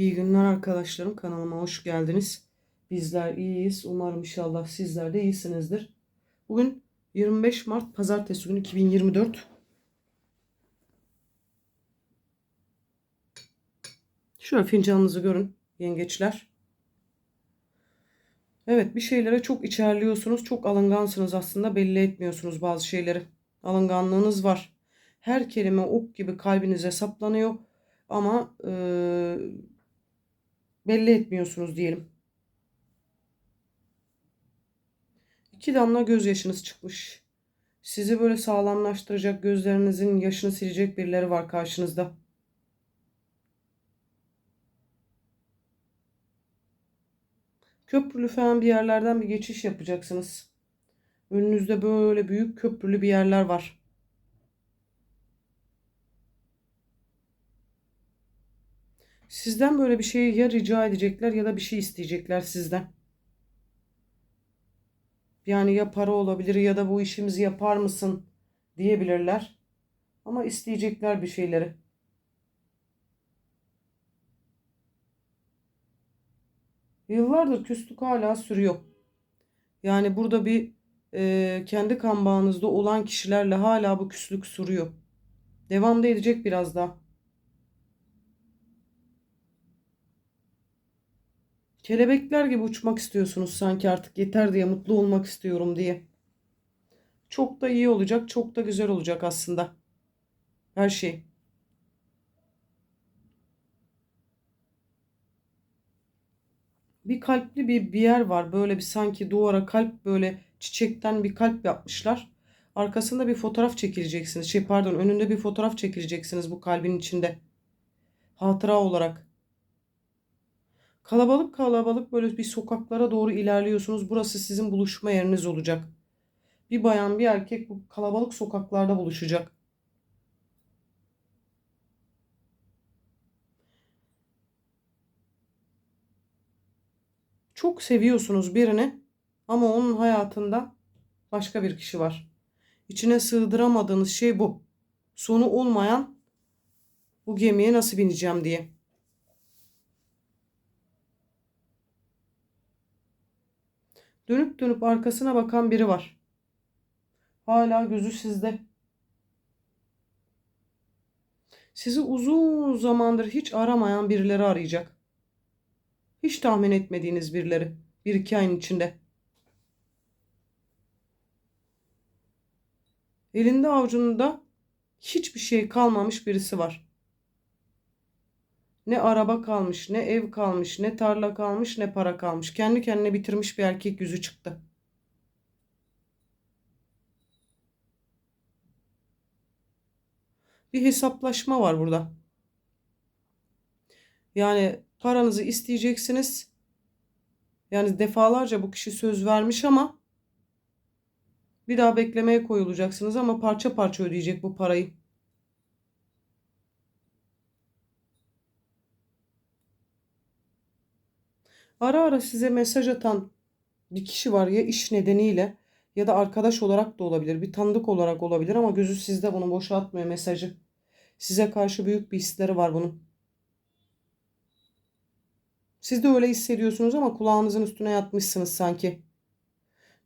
İyi günler arkadaşlarım. Kanalıma hoş geldiniz. Bizler iyiyiz. Umarım inşallah sizler de iyisinizdir. Bugün 25 Mart Pazartesi günü 2024. Şöyle fincanınızı görün yengeçler. Evet bir şeylere çok içerliyorsunuz. Çok alıngansınız aslında. Belli etmiyorsunuz bazı şeyleri. Alınganlığınız var. Her kelime ok gibi kalbinize saplanıyor. Ama e, belli etmiyorsunuz diyelim. İki damla gözyaşınız çıkmış. Sizi böyle sağlamlaştıracak, gözlerinizin yaşını silecek birileri var karşınızda. Köprülü falan bir yerlerden bir geçiş yapacaksınız. Önünüzde böyle büyük köprülü bir yerler var. Sizden böyle bir şeyi ya rica edecekler ya da bir şey isteyecekler sizden. Yani ya para olabilir ya da bu işimizi yapar mısın diyebilirler. Ama isteyecekler bir şeyleri. Yıllardır küslük hala sürüyor. Yani burada bir e, kendi kan bağınızda olan kişilerle hala bu küslük sürüyor. Devam da edecek biraz daha. Kelebekler gibi uçmak istiyorsunuz sanki artık yeter diye mutlu olmak istiyorum diye. Çok da iyi olacak, çok da güzel olacak aslında. Her şey. Bir kalpli bir, bir yer var. Böyle bir sanki duvara kalp böyle çiçekten bir kalp yapmışlar. Arkasında bir fotoğraf çekileceksiniz. Şey pardon önünde bir fotoğraf çekileceksiniz bu kalbin içinde. Hatıra olarak. Kalabalık kalabalık böyle bir sokaklara doğru ilerliyorsunuz. Burası sizin buluşma yeriniz olacak. Bir bayan bir erkek bu kalabalık sokaklarda buluşacak. Çok seviyorsunuz birini ama onun hayatında başka bir kişi var. İçine sığdıramadığınız şey bu. Sonu olmayan bu gemiye nasıl bineceğim diye. Dönüp dönüp arkasına bakan biri var. Hala gözü sizde. Sizi uzun zamandır hiç aramayan birileri arayacak. Hiç tahmin etmediğiniz birileri. Bir iki ayın içinde. Elinde avucunda hiçbir şey kalmamış birisi var. Ne araba kalmış, ne ev kalmış, ne tarla kalmış, ne para kalmış. Kendi kendine bitirmiş bir erkek yüzü çıktı. Bir hesaplaşma var burada. Yani paranızı isteyeceksiniz. Yani defalarca bu kişi söz vermiş ama bir daha beklemeye koyulacaksınız ama parça parça ödeyecek bu parayı. Ara ara size mesaj atan bir kişi var ya iş nedeniyle ya da arkadaş olarak da olabilir. Bir tanıdık olarak olabilir ama gözü sizde bunu boşa atmıyor mesajı. Size karşı büyük bir hisleri var bunun. Siz de öyle hissediyorsunuz ama kulağınızın üstüne yatmışsınız sanki.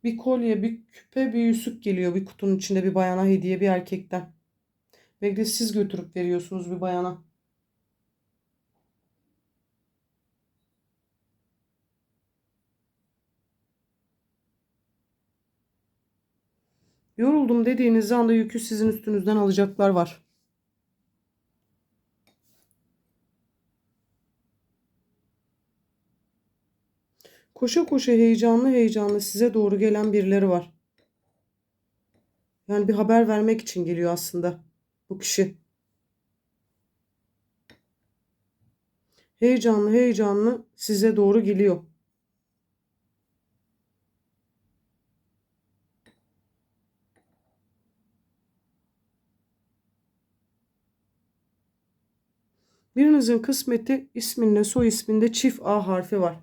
Bir kolye, bir küpe, bir yüzük geliyor bir kutunun içinde bir bayana hediye bir erkekten. Belki de siz götürüp veriyorsunuz bir bayana. Yoruldum dediğiniz anda yükü sizin üstünüzden alacaklar var. Koşa koşa heyecanlı heyecanlı size doğru gelen birileri var. Yani bir haber vermek için geliyor aslında bu kişi. Heyecanlı heyecanlı size doğru geliyor. Birinizin kısmeti isminle soy isminde çift A harfi var.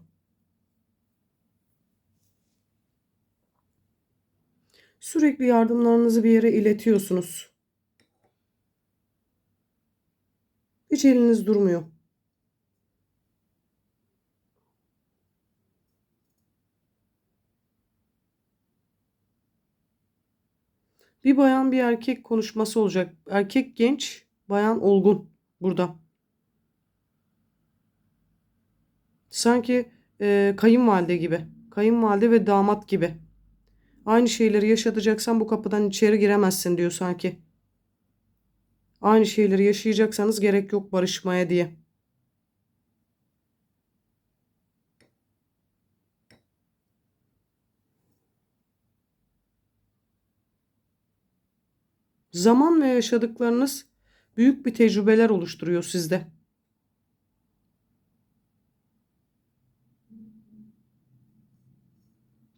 Sürekli yardımlarınızı bir yere iletiyorsunuz. Hiç eliniz durmuyor. Bir bayan bir erkek konuşması olacak. Erkek genç, bayan olgun burada. Sanki e, kayınvalide gibi. Kayınvalide ve damat gibi. Aynı şeyleri yaşatacaksan bu kapıdan içeri giremezsin diyor sanki. Aynı şeyleri yaşayacaksanız gerek yok barışmaya diye. Zaman ve yaşadıklarınız büyük bir tecrübeler oluşturuyor sizde.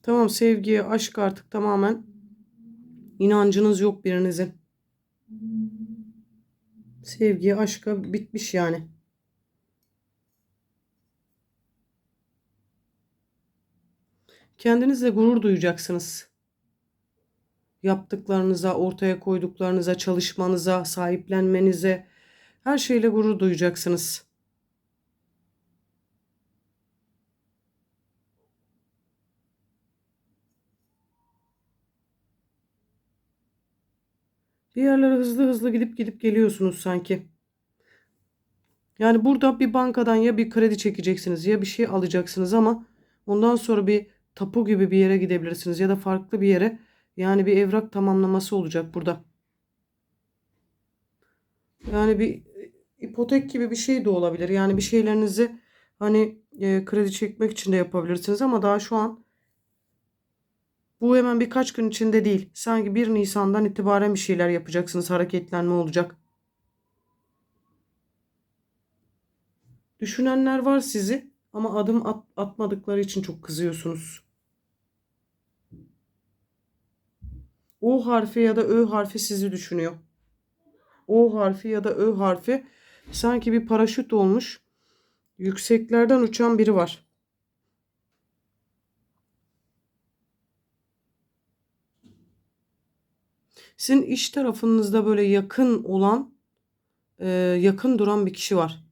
Tamam sevgiye, aşk artık tamamen inancınız yok birinizin. Sevgiye, aşka bitmiş yani. Kendinizle gurur duyacaksınız. Yaptıklarınıza, ortaya koyduklarınıza, çalışmanıza, sahiplenmenize, her şeyle gurur duyacaksınız. Yerlere hızlı hızlı gidip gidip geliyorsunuz sanki. Yani burada bir bankadan ya bir kredi çekeceksiniz ya bir şey alacaksınız ama ondan sonra bir tapu gibi bir yere gidebilirsiniz ya da farklı bir yere. Yani bir evrak tamamlaması olacak burada. Yani bir ipotek gibi bir şey de olabilir. Yani bir şeylerinizi hani e, kredi çekmek için de yapabilirsiniz ama daha şu an bu hemen birkaç gün içinde değil. Sanki 1 Nisan'dan itibaren bir şeyler yapacaksınız. Hareketlenme olacak. Düşünenler var sizi ama adım at, atmadıkları için çok kızıyorsunuz. O harfi ya da Ö harfi sizi düşünüyor. O harfi ya da Ö harfi sanki bir paraşüt olmuş. Yükseklerden uçan biri var. Sizin iş tarafınızda böyle yakın olan, e, yakın duran bir kişi var.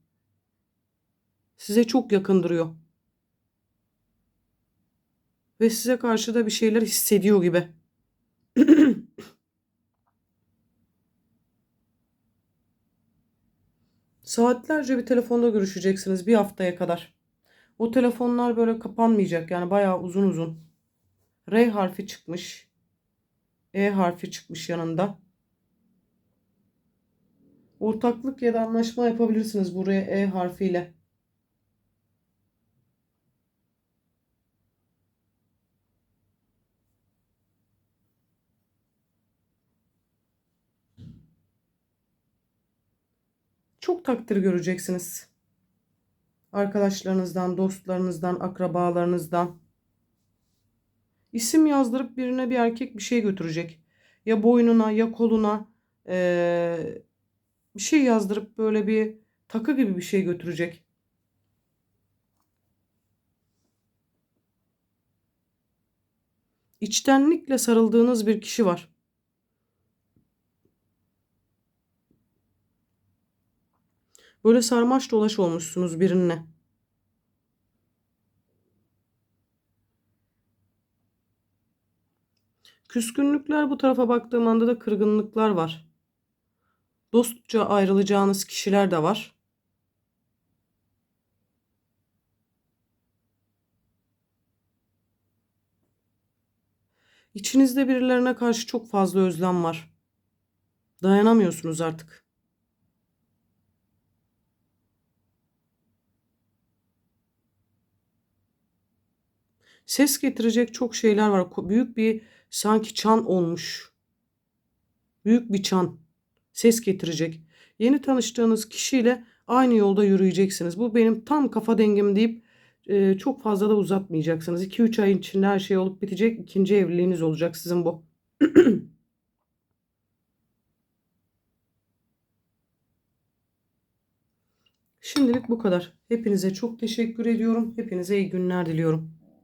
Size çok yakın duruyor. Ve size karşı da bir şeyler hissediyor gibi. Saatlerce bir telefonda görüşeceksiniz bir haftaya kadar. O telefonlar böyle kapanmayacak yani bayağı uzun uzun. R harfi çıkmış. E harfi çıkmış yanında. Ortaklık ya da anlaşma yapabilirsiniz buraya E harfiyle. Çok takdir göreceksiniz. Arkadaşlarınızdan, dostlarınızdan, akrabalarınızdan. İsim yazdırıp birine bir erkek bir şey götürecek. Ya boynuna ya koluna ee, bir şey yazdırıp böyle bir takı gibi bir şey götürecek. İçtenlikle sarıldığınız bir kişi var. Böyle sarmaş dolaş olmuşsunuz birinle. Küskünlükler bu tarafa baktığım anda da kırgınlıklar var. Dostça ayrılacağınız kişiler de var. İçinizde birilerine karşı çok fazla özlem var. Dayanamıyorsunuz artık. Ses getirecek çok şeyler var. Büyük bir sanki çan olmuş. Büyük bir çan. Ses getirecek. Yeni tanıştığınız kişiyle aynı yolda yürüyeceksiniz. Bu benim tam kafa dengem deyip e, çok fazla da uzatmayacaksınız. 2-3 ay içinde her şey olup bitecek. İkinci evliliğiniz olacak sizin bu. Şimdilik bu kadar. Hepinize çok teşekkür ediyorum. Hepinize iyi günler diliyorum.